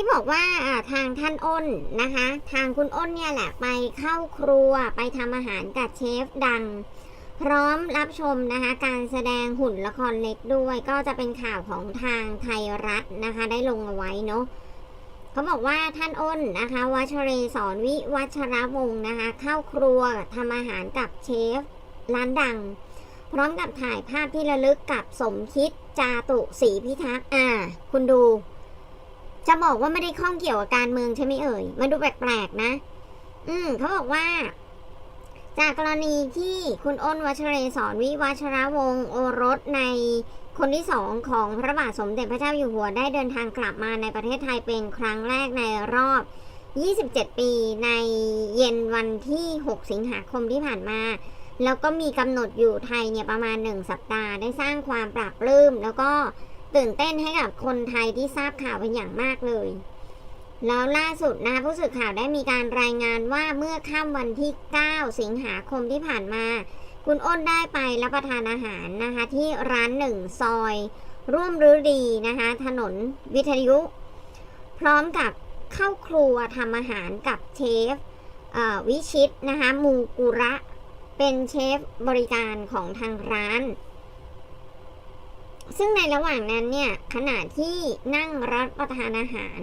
ที่บอกว่าทางท่านอ้นนะคะ ทางคุณอ้นเนี่ยแหละไปเข้าครัวไปทำอาหารกับเชฟดัง พร้อมรับชมนะคะ การแสดงหุ่นละครเล็กด้วย ก็จะเป็นข่าวของทางไทยรัฐนะคะ ได้ลงเอาไว้เนาะเขาบอกว่าท่านอ้นนะคะวัชเรศรวิวัชรวงศ์นะคะ เข้าครัวทำอาหารกับเชฟร้านดัง พร้อมกับถ่ายภาพที่ระลึกกับสมคิดจาตุศรีพิทักษ์อ่า คุณดู จะบอกว่าไม่ได้ข้องเกี่ยวกับการเมืองใช่ไหมเอ่ยมันดูแปลกๆนะ อืมเขาบอกว่า จากกรณีที่คุณอ้นวัชเรศรวิวัชรวงศ์โอรสในคนที่สองของพระบาทสมเด็จพระเจ้าอยู่หัวได้เดินทางกลับมาในประเทศไทยเป็นครั้งแรกในรอบ 27 ปีในเย็นวันที่ 6 สิงหาคมที่ผ่านมา แล้วก็มีกำหนดอยู่ไทยเนี่ยประมาณ 1 สัปดาห์ได้สร้างความปราบปลื้มแล้วก็ ตื่นเต้นให้กับคนไทยที่ทราบข่าวเป็นอย่างมากเลย แล้วล่าสุดนะคะผู้สื่อข่าวได้มีการรายงานว่าเมื่อค่ำวันที่ 9 สิงหาคมที่ผ่านมา คุณอ้นได้ไปรับประทานอาหารนะคะที่ร้านหนึ่งซอย ร่วมฤดีนะคะถนนวิทยุ พร้อมกับเข้าครัวทำอาหารกับเชฟเวิชิตนะคะมูกุระ เป็นเชฟบริการของทางร้าน ซึ่งในระหว่างนั้นเนี่ยขณะที่นั่งรับประทานอาหาร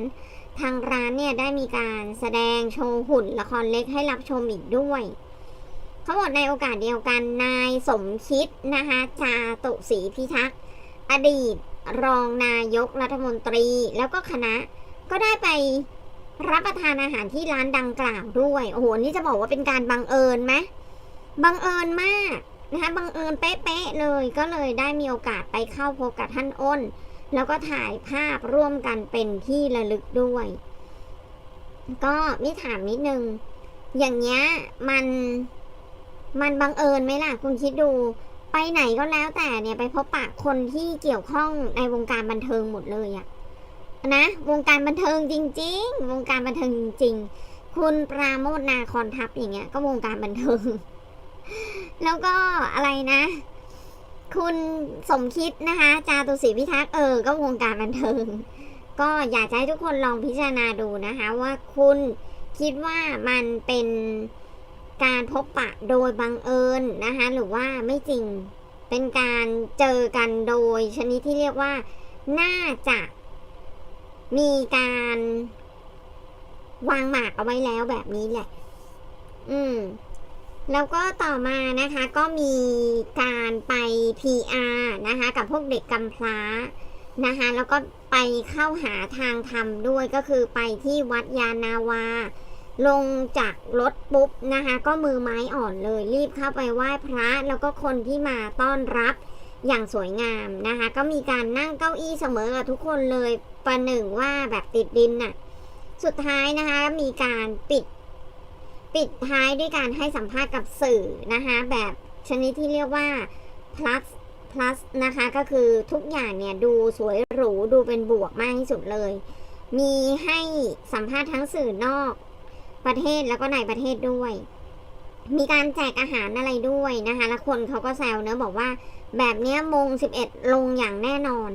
ทางร้านเนี่ยได้มีการแสดงโชว์หุ่นละครเล็กให้รับชมอีกด้วยเขาบอกในโอกาสเดียวกันนายสมคิดนะคะจาตุศรีพิทักษ์อดีต รองนายกรัฐมนตรีแล้วก็คณะก็ได้ไปรับประทานอาหารที่ร้านดังกล่าวด้วย โอ้โห นี่จะบอกว่าเป็นการบังเอิญไหมบังเอิญมาก นะคะบังเอิญเป๊ะๆเลยก็เลยได้มีโอกาสไปเข้าพบกับท่านอ้น แล้วก็ถ่ายภาพร่วมกันเป็นที่ระลึกด้วย ก็มิถามนิดนึง อย่างเงี้ยมันมันบังเอิญไหมล่ะ คุณคิดดู ไปไหนก็แล้วแต่เนี่ยไปพบปะคนที่เกี่ยวข้องในวงการบันเทิงหมดเลยอะนะวงการบันเทิงจริง ๆ วงการบันเทิงจริง ๆ คุณปราโมทนาคอนทัพอย่างเงี้ยก็วงการบันเทิง แล้วก็อะไรนะ คุณสมคิดนะคะ จาตุศรีพิทักษ์เออ ก็วงการบันเทิง ก็อยากให้ทุกคนลองพิจารณาดูนะคะ ว่าคุณคิดว่ามันเป็นการพบปะโดยบังเอิญนะคะ หรือว่าไม่จริงเป็นการเจอกันโดยชนิดที่เรียกว่า น่าจะมีการวางหมากเอาไว้แล้วแบบนี้แหละ อืม แล้วก็ต่อมานะคะก็มีการไป PR นะคะกับพวกเด็กกำพร้านะคะแล้วก็ไปเข้าหาทางธรรมด้วยก็คือไปที่วัดยานาวา ลงจากรถปุ๊บนะคะก็มือไม้อ่อนเลยรีบเข้าไปไหว้พระ แล้วก็คนที่มาต้อนรับอย่างสวยงามนะคะก็มีการนั่งเก้าอี้เสมอกับทุกคนเลยประหนึ่งว่าแบบติดดินน่ะสุดท้ายนะคะมีการปิด ปิดท้ายด้วยการให้สัมภาษณ์กับสื่อนะคะแบบชนิดที่เรียกว่า plus plus นะคะก็คือทุกอย่างเนี่ยดูสวยหรูดูเป็นบวกมากที่สุดเลย มีให้สัมภาษณ์ทั้งสื่อนอกประเทศแล้วก็ในประเทศด้วย มีการแจกอาหารอะไรด้วยนะคะแล้วคนเขาก็แซวเนอะบอกว่าแบบเนี้ยมง 11 ลงอย่างแน่นอน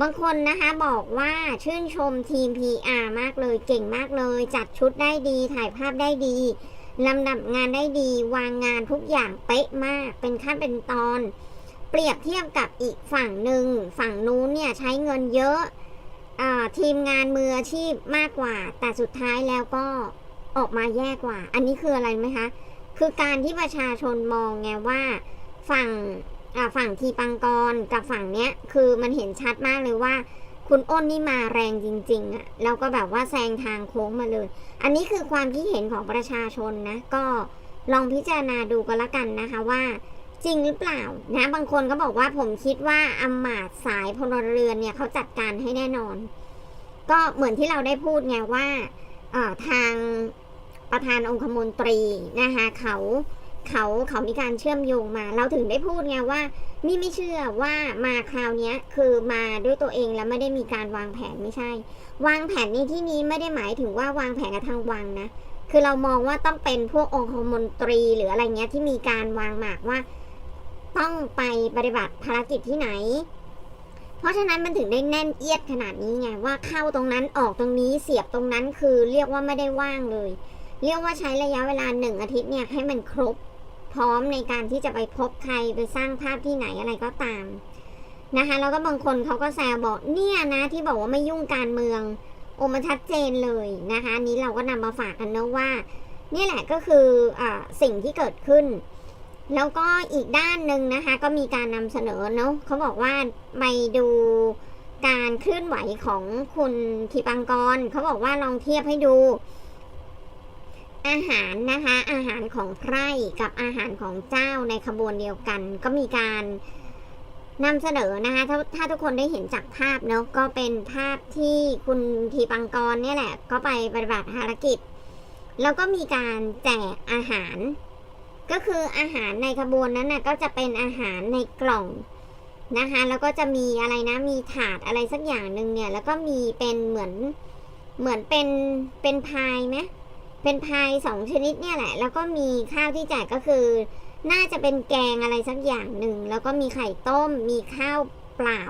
บางคนนะคะบอกว่าชื่นชมทีม PR มากเลยเก่งมากเลย จัดชุดได้ดีถ่ายภาพได้ดีลำดับงานได้ดี วางงานทุกอย่างเป๊ะมาก เป็นขั้นเป็นตอน เปรียบเทียบกับอีกฝั่งหนึ่ง ฝั่งนู้นเนี่ยใช้เงินเยอะอทีมงานมืออาชีพมากกว่า แต่สุดท้ายแล้วก็ออกมาแย่กว่า อันนี้คืออะไรไหมคะ คือการที่ประชาชนมองไงว่า ฝั่ง ฝั่งทีปังกรกับฝั่งเนี้ย คือมันเห็นชัดมากเลยว่า คุณอ้นนี่มาแรงจริง ๆอะแล้วก็แบบว่าแซงทางโค้งมาเลย อันนี้คือความคิดเห็นของประชาชนนะ ก็ลองพิจารณาดูก็แล้วกันนะคะว่าจริงหรือเปล่านะบางคนก็บอกว่าผมคิดว่าอำมาตสายพลเรือนเนี่ยเขาจัดการให้แน่นอน ก็เหมือนที่เราได้พูดไงว่าทางประธานองคมนตรีนะคะเขา เขาเขามีการเชื่อมโยงมา เราถึงได้พูดไงว่า นี่ไม่เชื่อว่ามาคราวนี้คือมาด้วยตัวเองแล้วไม่ได้มีการวางแผนไม่ใช่ วางแผนในที่นี้ไม่ได้หมายถึงว่าวางแผนกับทางวังนะคือเรามองว่าต้องเป็นพวกองคมนตรีหรืออะไรเงี้ยที่มีการวางหมากว่า ต้องไปปฏิบัติภารกิจที่ไหน เพราะฉะนั้นมันถึงได้แน่นเอียดขนาดนี้ไงว่าเข้าตรงนั้นออกตรงนี้เสียบตรงนั้นคือเรียกว่าไม่ได้ว่างเลย เรียกว่าใช้ระยะเวลาหนึ่งอาทิตย์เนี่ยให้มันครบพร้อมในการที่จะไปพบใครไปสร้างภาพที่ไหนอะไรก็ตามนะคะแล้วก็บางคนเขาก็แซวบอกเนี่ยนะที่บอกว่าไม่ยุ่งการเมืองโอมันชัดเจนเลยนะคะนี้เราก็นำมาฝากกันนะว่านี่แหละก็คืออสิ่งที่เกิดขึ้น แล้วก็อีกด้านหนึ่งนะคะก็มีการนำเสนอเนาะเขาบอกว่าไปดูการเคลื่อนไหวของคุณทีปังกรเขาบอกว่าลองเทียบให้ดู อาหารนะคะ อาหารของไพร่กับอาหารของเจ้าในขบวนเดียวกัน ก็มีการนำเสนอนะคะถ้าถ้าทุกคนได้เห็นจากภาพเนาะก็เป็นภาพที่คุณทีปังกรเนี่ยแหละ ก็ไปปฏิบัติภารกิจ แล้วก็มีการแจกอาหาร ก็คืออาหารในขบวนนั้นนะก็จะเป็นอาหารในกล่องนะคะ แล้วก็จะมีอะไรนะมีถาดอะไรสักอย่างหนึ่งเนี่ย แล้วก็มีเป็นเหมือนเหมือนเป็นเป็นพายไหม เป็นพายสองชนิดเนี่ยแหละ แล้วก็มีข้าวที่แจกก็คือ น่าจะเป็นแกงอะไรสักอย่างหนึ่ง แล้วก็มีไข่ต้ม มีข้าวเปล่า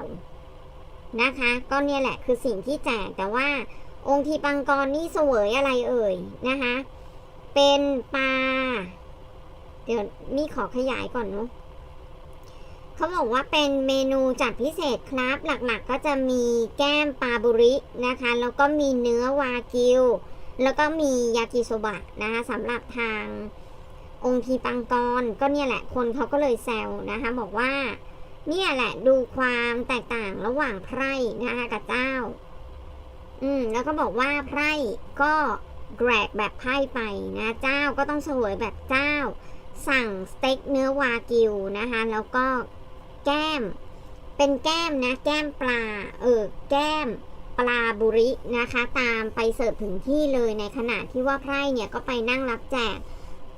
นะคะ ก็เนี่ยแหละคือสิ่งที่แจกแต่ว่าองค์ทีปังกรนี่เสวยอะไรเอ่ยนะคะ เป็นปลา เดี๋ยวนี่ขอขยายก่อนเนาะเขาบอกว่าเป็นเมนูจัดพิเศษครับ หลักๆก็จะมีแก้มปลาบุรินะคะ แล้วก็มีเนื้อวากิว แล้วก็มียากิโซบะนะคะสำหรับทางองค์ทีปังกรก็เนี่ยแหละคนเขาก็เลยแซวนะคะ บอกว่า เนี่ยแหละดูความแตกต่างระหว่างไพร่นะคะกับเจ้า อืม แล้วก็บอกว่าไพร่ก็แกรกแบบไพ่ไปนะเจ้าก็ต้องเสวยแบบเจ้า สั่งสเต็กเนื้อวากิวนะคะ แล้วก็แก้ม เป็นแก้มนะ แก้มปลา เออ แก้ม ปลาบุรินะคะ ตามไปเสิร์ฟถึงที่เลยในขณะที่ว่าไพร่เนี่ยก็ไปนั่งรับแจก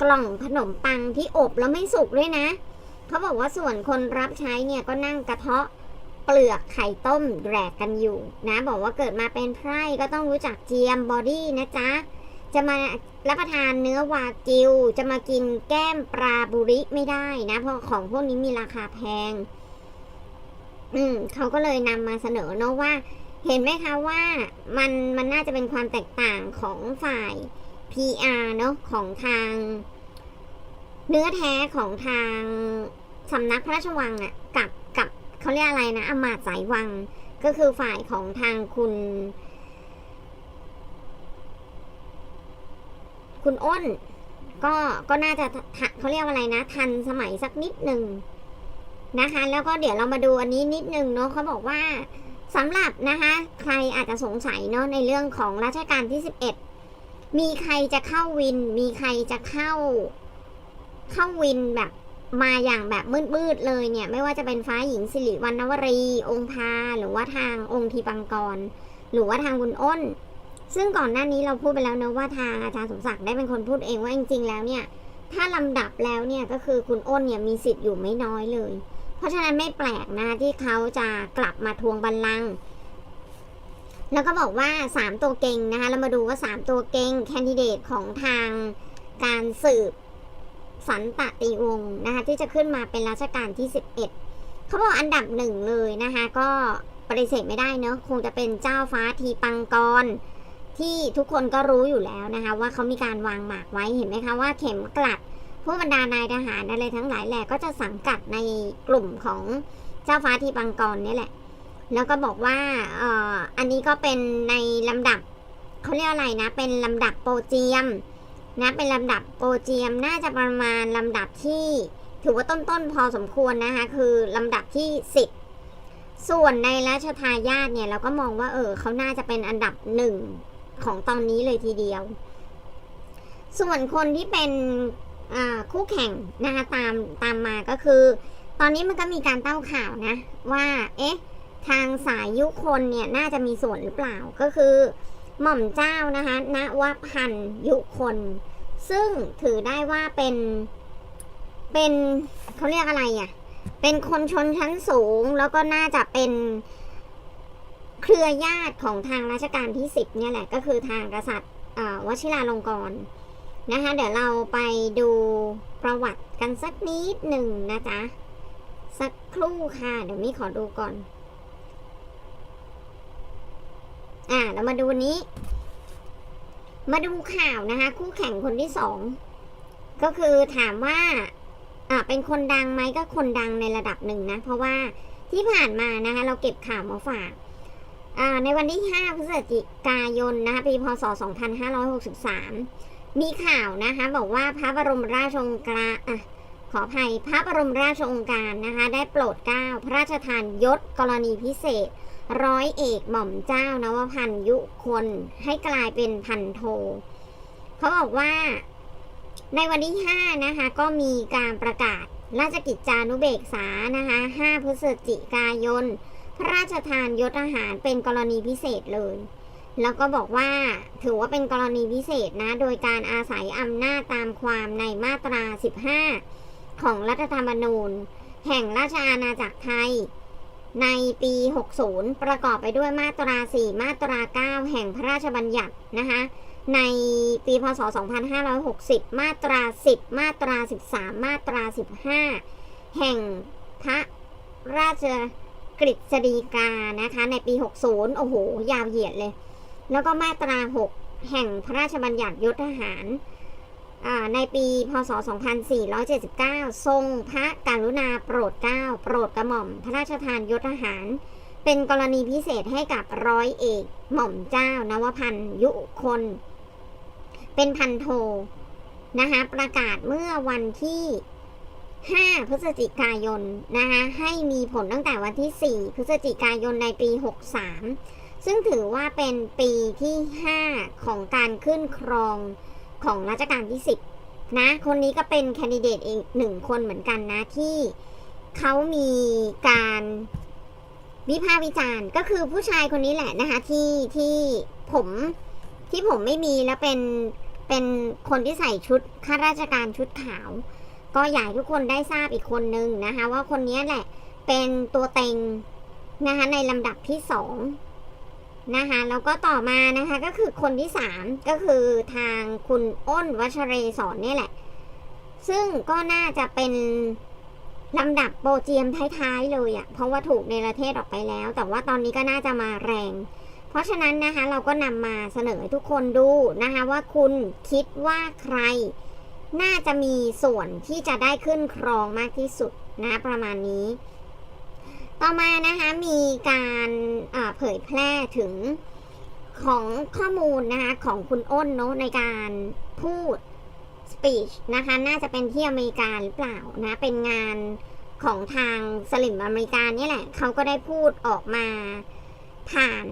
กล่องขนมปังที่อบแล้วไม่สุกด้วยนะ เขาบอกว่าส่วนคนรับใช้เนี่ยก็นั่งกระเทาะเปลือกไข่ต้มแดกกันอยู่นะ บอกว่าเกิดมาเป็นไพร่ก็ต้องรู้จักเจียมบอดี้นะจ๊ะจะมารับประทานเนื้อวากิว จะมากินแก้มปลาบุริไม่ได้นะ เพราะของพวกนี้มีราคาแพง อืมเขาก็เลยนำมาเสนอเนาะว่า เห็นไหมคะว่ามันมันน่าจะเป็นความแตกต่างของฝ่าย PR เนาะของทาง เนื้อแท้ของทางสำนักพระราชวังอะกับกับเขาเรียกอะไรนะอมาตย์สายวัง ก็คือฝ่ายของทางคุณ คุณอ้น ก็ก็น่าจะทะเขาเรียกว่าอะไรนะ ทันสมัยสักนิดหนึ่งนะคะ แล้วก็เดี๋ยวเรามาดูอันนี้นิดนึงเนาะเขาบอกว่า สำหรับนะคะใครอาจจะสงสัยเนาะในเรื่องของรัชกาลที่สิบเอ็ดมีใครจะเข้าวิน มีใครจะเข้า เข้าวินแบบมาอย่างแบบมืดๆเลยเนี่ย ไม่ว่าจะเป็นฟ้าหญิงสิริวรรณวรี องค์พา หรือว่าทางองค์ทีปังกร หรือว่าทางคุณอ้น ซึ่งก่อนหน้านี้เราพูดไปแล้วเนะว่าทางอาจารย์สมศักดิ์ได้เป็นคนพูดเองว่าจริงๆแล้วเนี่ย ถ้าลำดับแล้วเนี่ยก็คือคุณอ้นเนี่ยมีสิทธิ์อยู่ไม่น้อยเลย ราะฉะนั้นไม่แปลกนะที่เขาจะกลับมาทวงบัลลังก์แล้วก็บอกว่า 3 ตัวเก่งนะคะ เรามาดูว่า 3 ตัวเก่งแคนดิเดตของทางการสืบสันตติวงศ์นะคะ ที่จะขึ้นมาเป็นรัชกาลที่ 11 เขาบอกอันดับหนึ่งเลยนะคะ ก็ปฏิเสธไม่ได้เนอะคงจะเป็นเจ้าฟ้าทีปังกร ที่ทุกคนก็รู้อยู่แล้วนะคะ ว่าเขามีการวางหมากไว้เห็นไหมคะว่าเข็มกลัด ผู้บรรดานายทหารอะไรทั้งหลายแหละก็จะสังกัดในกลุ่มของเจ้าฟ้าทีปังกรนี่แหละ แล้วก็บอกว่าเอ่ออันนี้ก็เป็นในลำดับเขาเรียกอะไรนะ เป็นลำดับโปรเจียมนะเป็นลำดับโปรเจียมน่าจะประมาณลำดับที่ถือว่าต้นๆพอสมควรนะคะคือลำดับที่สิบส่วนในราชทายาทเนี่ยเราก็มองว่าเออเขาน่าจะเป็นอันดับหนึ่งของตอนนี้เลยทีเดียว ส่วนคนที่เป็น คู่แข่งนะคะตามตามมาก็คือ ตอนนี้มันก็มีการเต้าข่าวนะว่าเอ๊ะทางสายยุคนเนี่ยน่าจะมีส่วนหรือเปล่าก็คือหม่อมเจ้านะคะณวพันยุคน ซึ่งถือได้ว่าเป็นเป็นเขาเรียกอะไรอะ่ะ เป็นคนชนชั้นสูง แล้วก็น่าจะเป็นเครือญาติของทางรัชกาลที่สิบเนี่ยแหละก็คือทางกษัตริย์วชิราลงกรณ์ นะคะ เดี๋ยวเราไปดูประวัติกันสักนิดหนึ่งนะจ๊ะ สักครู่ค่ะ เดี๋ยวมี่ขอดูก่อน อ่า เรามาดูนี้ มาดูข่าวนะคะ คู่แข่งคนที่สอง ก็คือถามว่า อ่า เป็นคนดังไหมก็คนดังในระดับหนึ่งนะ เพราะว่าที่ผ่านมานะคะ เราเก็บข่าวมาฝากอ่าในวันที่ 5 พฤศจิกายนนะคะปีพศ 2563 มีข่าวนะคะบอกว่าพระบรมราชองการอะขออภัยพระบรมราชองการนะคะได้โปรดเกล้าพระราชทานยศกรณีพิเศษ ร้อยเอกหม่อมเจ้านวพันยุคนให้กลายเป็นพันโทเขาบอกว่าในวันที่ 5 นะคะ ก็มีการประกาศราชกิจจานุเบกษานะคะ 5 พฤศจิกายน พระราชทานยศทหารเป็นกรณีพิเศษเลย แล้วก็บอกว่าถือว่าเป็นกรณีพิเศษนะ โดยการอาศัยอำนาจตามความในมาตรา 15 ของรัฐธรรมนูญ แห่งราชอาณาจักรไทย ในปี 60 ประกอบไปด้วยมาตรา 4 มาตรา 9 แห่งพระราชบัญญัตินะคะในปีพศ 2560 มาตรา 10 มาตรา 13 มาตรา 15 แห่งพระราชกฤษฎีกานะคะ ในปี 60 โอ้โห ยาวเหยียดเลย แล้วก็มาตรา 6 แห่งพระราชบัญญัติยศทหาร ในปีพศ 2479 ทรงพระกรุณาโปรดเกล้าโปรดกระหม่อม พระราชทานยศทหาร เป็นกรณีพิเศษให้กับร้อยเอกหม่อมเจ้านวพันธ์ยุคน เป็นพันโทนะคะประกาศเมื่อวันที่ 5 พฤศจิกายนนะคะให้มีผลตั้งแต่วันที่ 4 พฤศจิกายนในปี 63 ซึ่งถือว่าเป็นปีที่ 5 ของการขึ้นครองของรัชกาลที่ 10 นะ คนนี้ก็เป็นแคนดิเดตอีกหนึ่งคนเหมือนกันนะที่เขามีการวิพากษ์วิจารณ์ก็คือผู้ชายคนนี้แหละนะคะที่ที่ผมที่ผมไม่มีแล้วเป็นเป็นคนที่ใส่ชุดข้าราชการชุดขาว ก็อยากให้ทุกคนได้ทราบอีกคนนึงนะคะ ว่าคนนี้แหละเป็นตัวเต็งนะคะในลำดับที่สอง นะคะแล้วก็ต่อมานะคะก็คือคนที่สามก็คือทางคุณอ้นวัชเรศรเนี่ยแหละ ซึ่งก็น่าจะเป็นลำดับโปรเจียมท้ายๆเลยอะ่ะเพราะว่าถูกในประเทศออกไปแล้ว แต่ว่าตอนนี้ก็น่าจะมาแรง เพราะฉะนั้นนะคะเราก็นำมาเสนอให้ทุกคนดูนะคะว่าคุณคิดว่าใคร น่าจะมีส่วนที่จะได้ขึ้นครองมากที่สุดนะประมาณนี้ ต่อมานะคะมีการเผยแพร่ถึงของข้อมูลนะคะของคุณอ้นเนอะในการพูด speech นะคะน่าจะเป็นที่อเมริกาหรือเปล่านะเป็นงานของทางสลิมอเมริกาเนี่ยแหละเขาก็ได้พูดออกมาผ่าน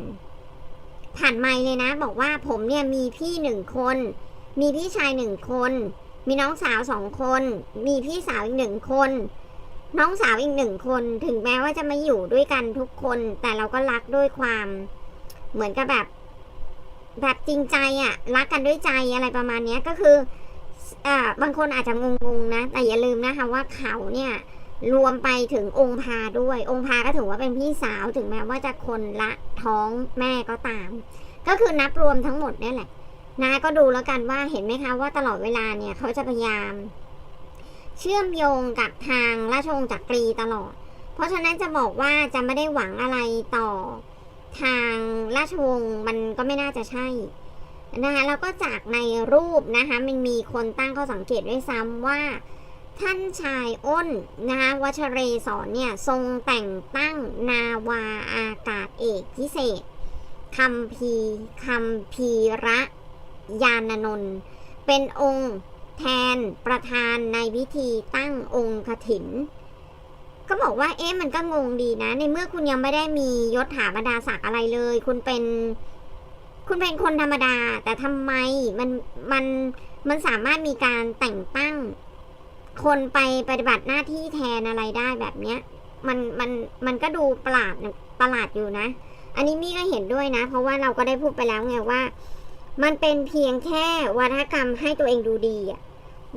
ผ่านไมเลยนะ บอกว่าผมเนี่ยมีพี่หนึ่งคน มีพี่ชายหนึ่งคน มีน้องสาวสองคน มีพี่สาวอีกหนึ่งคน น้องสาวอีกหนึ่งคนถึงแม้ว่าจะไม่อยู่ด้วยกันทุกคน แต่เราก็รักด้วยความเหมือนกับแบบ แบบจริงใจอะรักกันด้วยใจอะไรประมาณเนี้ยก็คืออ่าบางคนอาจจะงงๆนะ แต่อย่าลืมนะคะว่าเขาเนี่ยรวมไปถึงองค์พาด้วย องค์พาก็ถือว่าเป็นพี่สาวถึงแม้ว่าจะคนละท้องแม่ก็ตาม ก็คือนับรวมทั้งหมดนี่แหละนะก็ดูแล้วกันว่าเห็นไหมคะว่าตลอดเวลาเนี่ยเขาจะพยายาม เชื่อมโยงกับทางราชวงศ์จักรีตลอด เพราะฉะนั้นจะบอกว่าจะไม่ได้หวังอะไรต่อทางราชวงศ์มันก็ไม่น่าจะใช่นะคะแล้วก็จากในรูปนะคะมันมีคนตั้งข้อสังเกตด้วยซ้ำว่า ท่านชายอ้นนะคะวัชเรศรเนี่ยทรงแต่งตั้งนาวาอากาศเอกพิเศษคัมพีคัมพีระยานนนท์เป็นองค์ แทนประธานในพิธีตั้งองค์ขถิน ก็บอกว่าเอ๊ะมันก็งงดีนะ ในเมื่อคุณยังไม่ได้มียศถาบรรดาศักดิ์อะไรเลย คุณเป็น คุณเป็นคนธรรมดา แต่ทำไมมันมันมันสามารถมีการแต่งตั้ง คนไปปฏิบัติหน้าที่แทนอะไรได้แบบเนี้ย มันมันมันก็ดูประหลาดประหลาดอยู่นะ อันนี้มี่ก็เห็นด้วยนะ เพราะว่าเราก็ได้พูดไปแล้วไงว่า มันเป็นเพียงแค่วัฒกรรมให้ตัวเองดูดีอะ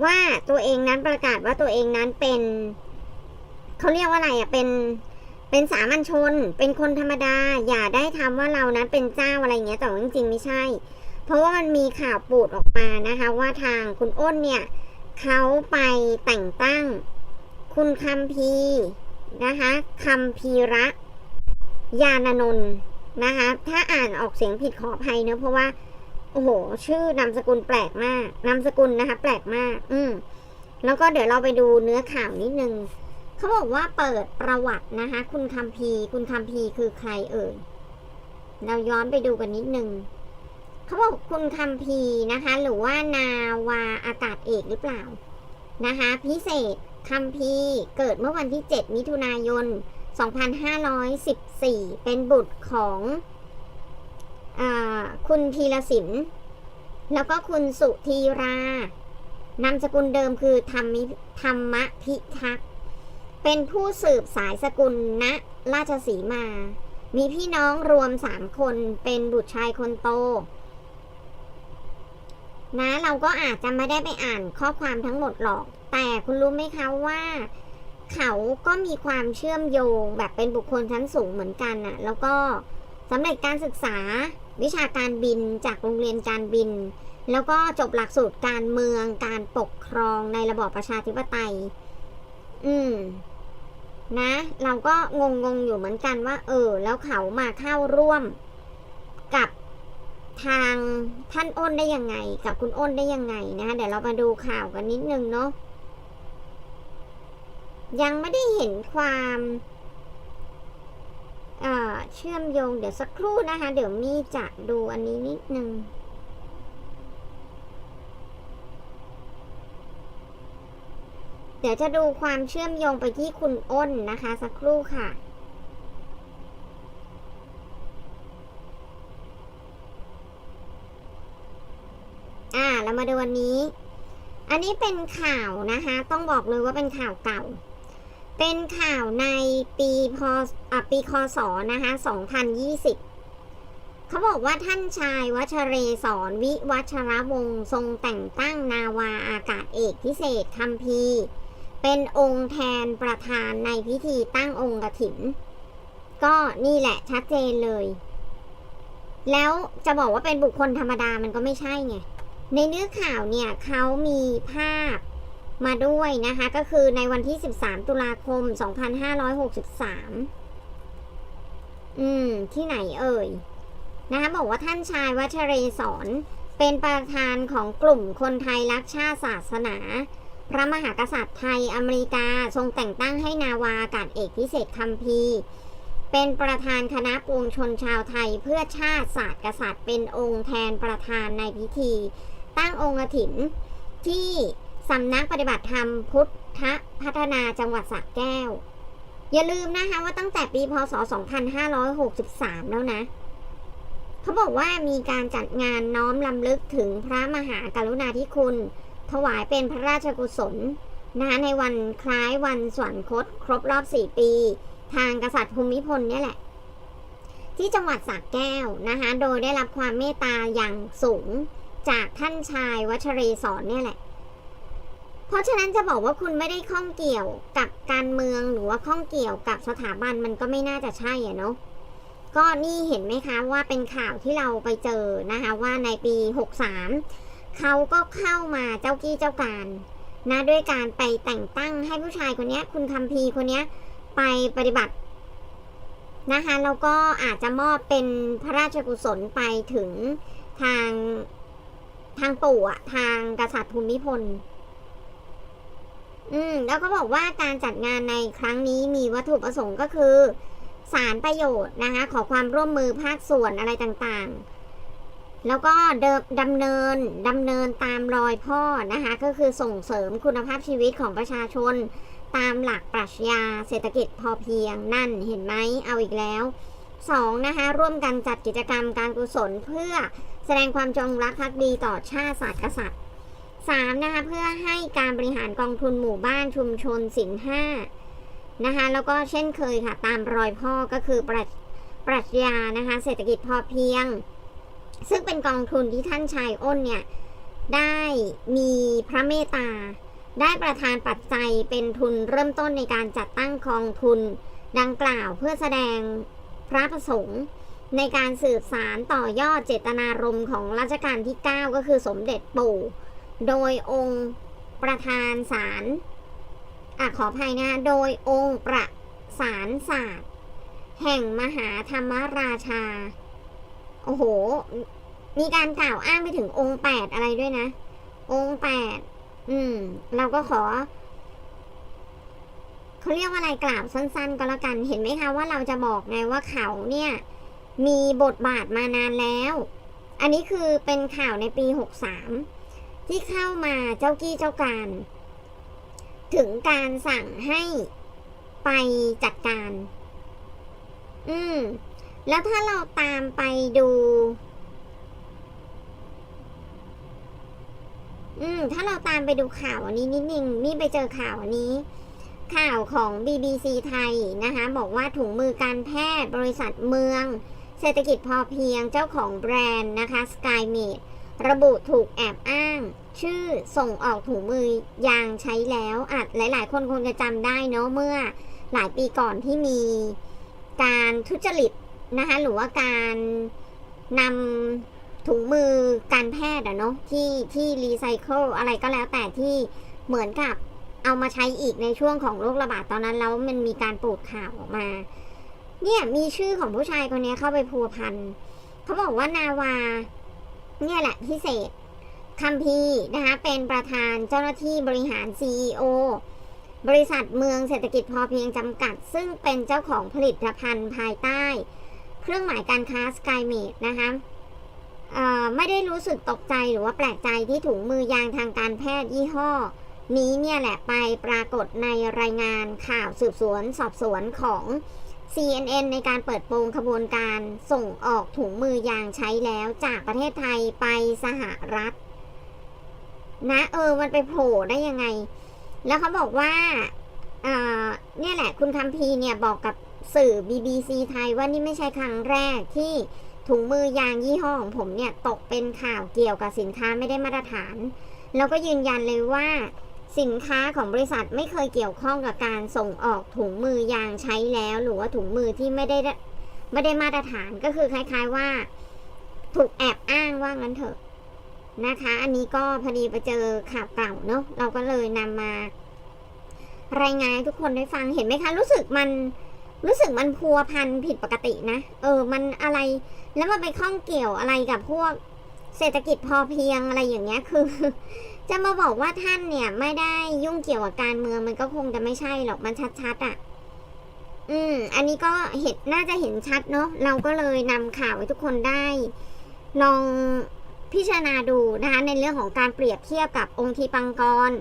ว่าตัวเองนั้นประกาศว่าตัวเองนั้นเป็นเขาเรียกว่าอะไรอะเป็นเป็นสามัญชน เป็นคนธรรมดา อย่าได้ทำว่าเรานั้นเป็นเจ้าอะไรเงี้ยแต่ว่าจริงๆไม่ใช่ เพราะว่ามันมีข่าวปูดออกมานะคะ ว่าทางคุณอ้นเนี่ยเขาไปแต่งตั้ง คุณคัมพีนะคะคัมพีระยานนนนะคะ ถ้าอ่านออกเสียงผิดขออภัยเนอะเพราะว่า โอ้โห ชื่อนามสกุลแปลกมากนามสกุลนะคะ แปลกมาก อืมแล้วก็เดี๋ยวเราไปดูเนื้อข่าวนิดนึงเขาบอกว่าเปิดประวัตินะคะ คุณคัมพีร์คุณคัมพีร์คือใครเอ่ยเราย้อนไปดูกันนิดนึงเขาบอกคุณคัมพีร์นะคะ หรือว่านาวาอากาศเอกหรือเปล่านะคะ พิเศษคัมพีร์เกิดเมื่อวันที่ 7 มิถุนายน 2514 เป็นบุตรของ คุณธีรศิลป์แล้วก็คุณสุธีรานามสกุลเดิมคือธรรมิธรรมพิทักษ์เป็นผู้สืบสายสกุลณราชสีมา มีพี่น้องรวมสามคนเป็นบุตรชายคนโต นะเราก็อาจจะไม่ได้ไปอ่านข้อความทั้งหมดหรอก แต่คุณรู้ไหมคะว่าเขาก็มีความเชื่อมโยงแบบเป็นบุคคลชั้นสูงเหมือนกันน่ะ แล้วก็สำเร็จการศึกษา วิชาการบินจากโรงเรียนการบิน แล้วก็จบหลักสูตรการเมืองการปกครองในระบอบประชาธิปไตย อืม นะ เราก็งงงๆอยู่เหมือนกันว่า เออ แล้วเขามาเข้าร่วมกับทางท่านอ้นได้ยังไง กับคุณอ้นได้ยังไงนะคะเดี๋ยวเรามาดูข่าวกันนิดนึงเนาะยังไม่ได้เห็นความ เชื่อมโยงเดี๋ยวสักครู่นะคะ เดี๋ยวมีจะดูอันนี้นิดนึงเดี๋ยวจะดูความเชื่อมโยงไปที่คุณอ้นนะคะ สักครู่ค่ะอ่าเรามาดูวันนี้ อันนี้เป็นข่าวนะคะ ต้องบอกเลยว่าเป็นข่าวเก่า เป็นข่าวในปีพอะปีคศนะคะ2020 เขาบอกว่าท่านชายวัชเรศรวิวัชรวงศ์ทรงแต่งตั้งนาวาอากาศเอกพิเศษคัมพีเป็นองค์แทนประธานในพิธีตั้งองค์กฐิน ก็นี่แหละชัดเจนเลย แล้วจะบอกว่าเป็นบุคคลธรรมดามันก็ไม่ใช่ไง ในเนื้อข่าวเนี่ยเขามีภาพ มาด้วยนะคะ ก็คือในวันที่ 13 ตุลาคม 2563 อืม ที่ไหนเอ่ย นะคะบอกว่าท่านชายวัชเรศรเป็นประธานของกลุ่มคนไทยรักชาติศาสนา พระมหากษัตริย์ไทยอเมริกาทรงแต่งตั้งให้นาวาอากาศเอกพิเศษคัมพีเป็นประธานคณะปวงชนชาวไทยเพื่อชาติศาสตร์กษัตริย์ เป็นองค์แทนประธานในพิธี ตั้งองค์กฐินที่ สำนักปฏิบัติธรรมพุทธพัฒนาจังหวัดสระแก้ว อย่าลืมนะคะว่าตั้งแต่ปีพศ 2563 แล้วนะ เขาบอกว่ามีการจัดงานน้อมลำลึกถึงพระมหากรุณาธิคุณ ถวายเป็นพระราชกุศลนะคะในวันคล้ายวันสวรรคต ครบรอบ 4 ปี ทางกษัตริย์ภูมิพลเนี่ยแหละ ที่จังหวัดสระแก้วนะคะโดยได้รับความเมตตาอย่างสูง จากท่านชายวัชเรศรเนี่ยแหละ ราะฉะนั้นจะบอกว่าคุณไม่ได้ข้องเกี่ยวกับการเมืองหรือว่าข้องเกี่ยวกับสถาบันมันก็ไม่น่าจะใช่อะเนาะก็นี่เห็นไหมคะว่าเป็นข่าวที่เราไปเจอนะคะว่าในปี 63 เขาก็เข้ามาเจ้ากี้เจ้าการนะด้วยการไปแต่งตั้งให้ผู้ชายคนนี้คุณคัมพีคนนี้ไปปฏิบัตินะคะแล้วก็อาจจะมอบเป็นพระราชกุศลไปถึงทางทางปู่อะทางกษัตริย์ภูมิพล อืมแล้วก็บอกว่าการจัดงานในครั้งนี้มีวัตถุประสงค์ก็คือ สารประโยชน์นะคะ ขอความร่วมมือภาคส่วนอะไรต่างๆ แล้วก็เดิมดำเนินดำเนินตามรอยพ่อนะคะ ก็คือส่งเสริมคุณภาพชีวิตของประชาชน ตามหลักปรัชญาเศรษฐกิจพอเพียงนั่นเห็นไหมเอาอีกแล้วสองนะคะร่วมกันจัดกิจกรรมการกุศลเพื่อแสดงความจงรักภักดีต่อชาติศาสตร์กษัตริย์ สามนะคะเพื่อให้การบริหารกองทุนหมู่บ้านชุมชนสินห้านะคะแล้วก็เช่นเคยค่ะตามรอยพ่อก็คือปรัชปรัชญานะคะเศรษฐกิจพอเพียง ซึ่งเป็นกองทุนที่ท่านชายอ้นเนี่ยได้มีพระเมตตา ได้ประทานปัจจัยเป็นทุนเริ่มต้นในการจัดตั้งกองทุนดังกล่าวเพื่อแสดงพระประสงค์ในการสืบสารต่อยอดเจตนารมณ์ของรัชกาลที่ 9 ก็คือสมเด็จปู่ โดยองค์ประธานศาลอะขออภัยนะ โดยองค์ประสานศาสตร์ แห่งมหาธรรมราชา โอ้โห มีการกล่าวอ้างไปถึงองค์แปดอะไรด้วยนะ องค์แปดอืม เราก็ขอเขาเรียกว่าอะไรกล่าวสั้น ๆ ก็แล้วกันเห็นไหมคะว่าเราจะบอกไงว่าเขาเนี่ย มีบทบาทมานานแล้ว อันนี้คือเป็นข่าวในปี63 ที่เข้ามาเจ้ากี้เจ้าการ ถึงการสั่งให้ไปจัดการ อืม แล้วถ้าเราตามไปดู อืม ถ้าเราตามไปดูข่าวอันนี้นิดนึงนี่ไปเจอข่าวอันนี้ ข่าวของ BBC ไทยนะคะ บอกว่าถุงมือการแพทย์บริษัทเมือง เศรษฐกิจพอเพียงเจ้าของแบรนด์นะคะ SkyMade ระบุถูกแอบอ้าง ชื่อส่งออกถุงมือยางใช้แล้วอาจหลาย ๆ คนคงจะจำได้เนาะเมื่อหลายปีก่อนที่มีการทุจริตนะคะหรือว่าการนำถุงมือการแพทย์อะเนาะที่ที่รีไซเคิลอะไรก็แล้วแต่ที่เหมือนกับเอามาใช้อีกในช่วงของโรคระบาดตอนนั้นแล้วมันมีการปูดข่าวออกมา เนี่ยมีชื่อของผู้ชายคนนี้เข้าไปพัวพันเขาบอกว่านาวา เนี่ยแหละพิเศษคัมพีนะคะเป็นประธานเจ้าหน้าที่บริหาร CEO บริษัทเมืองเศรษฐกิจพอเพียงจำกัด ซึ่งเป็นเจ้าของผลิตภัณฑ์ภายใต้ เครื่องหมายการค้า SkyMade นะคะไม่ได้รู้สึกตกใจหรือว่าแปลกใจที่ถุงมือยางทางการแพทย์ยี่ห้อ นี้เนี่ยแหละไปปรากฏในรายงานข่าวสืบสวนสอบสวนของ CNN ในการเปิดโปงขบวนการส่งออกถุงมือยางใช้แล้วจากประเทศไทยไปสหรัฐ นะเออมันไปโผล่ได้ยังไง แล้วเขาบอกว่าเออเนี่ยแหละคุณคัมพีเนี่ยบอกกับสื่อ BBC ไทยว่านี่ไม่ใช่ครั้งแรกที่ถุงมือยางยี่ห้อของผมเนี่ย ตกเป็นข่าวเกี่ยวกับสินค้าไม่ได้มาตรฐาน แล้วก็ยืนยันเลยว่า สินค้าของบริษัทไม่เคยเกี่ยวข้องกับการส่งออกถุงมือยางใช้แล้ว หรือว่าถุงมือที่ไม่ได้ไม่ได้มาตรฐานก็คือคล้ายๆว่า ถูกแอบอ้างว่างั้นเถอะนะคะ อันนี้ก็พอดีไปเจอข่าวเก่าเนาะเราก็เลยนำมารายงานทุกคนได้ฟังเห็นไหมคะ รู้สึกมันรู้สึกมันพัวพันผิดปกตินะ เออ มันอะไร แล้วมันไปข้องเกี่ยวอะไรกับพวกเศรษฐกิจพอเพียงอะไรอย่างเงี้ยคือ จะมาบอกว่าท่านเนี่ยไม่ได้ยุ่งเกี่ยวกับการเมืองมันก็คงจะไม่ใช่หรอกมันชัดๆอะ่ะ อืม อันนี้ก็เห็นน่าจะเห็นชัดเนาะเราก็เลยนำข่าวให้ทุกคนได้ ลองพิจารณาดูนะคะในเรื่องของการเปรียบเทียบกับองค์ทีปังกร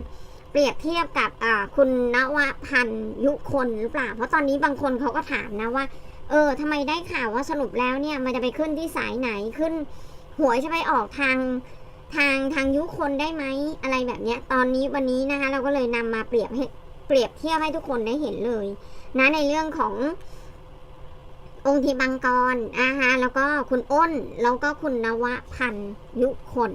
เปรียบเทียบกับอ่าคุณนวพันยุคนหรือเปล่า เพราะตอนนี้บางคนเขาก็ถามนะว่า เออทำไมได้ข่าวว่าสรุปแล้วเนี่ย มันจะไปขึ้นที่สายไหนขึ้นหวยจะไปออกทาง ทางทางยุคนได้ไหมอะไรแบบเนี้ย ตอนนี้วันนี้นะคะ เราก็เลยนำมาเปรียบให้เปรียบเทียบให้ทุกคนได้เห็นเลย นะในเรื่องขององค์ทีบังกรนะคะแล้วก็คุณอ้น แล้วก็คุณนวพันยุคน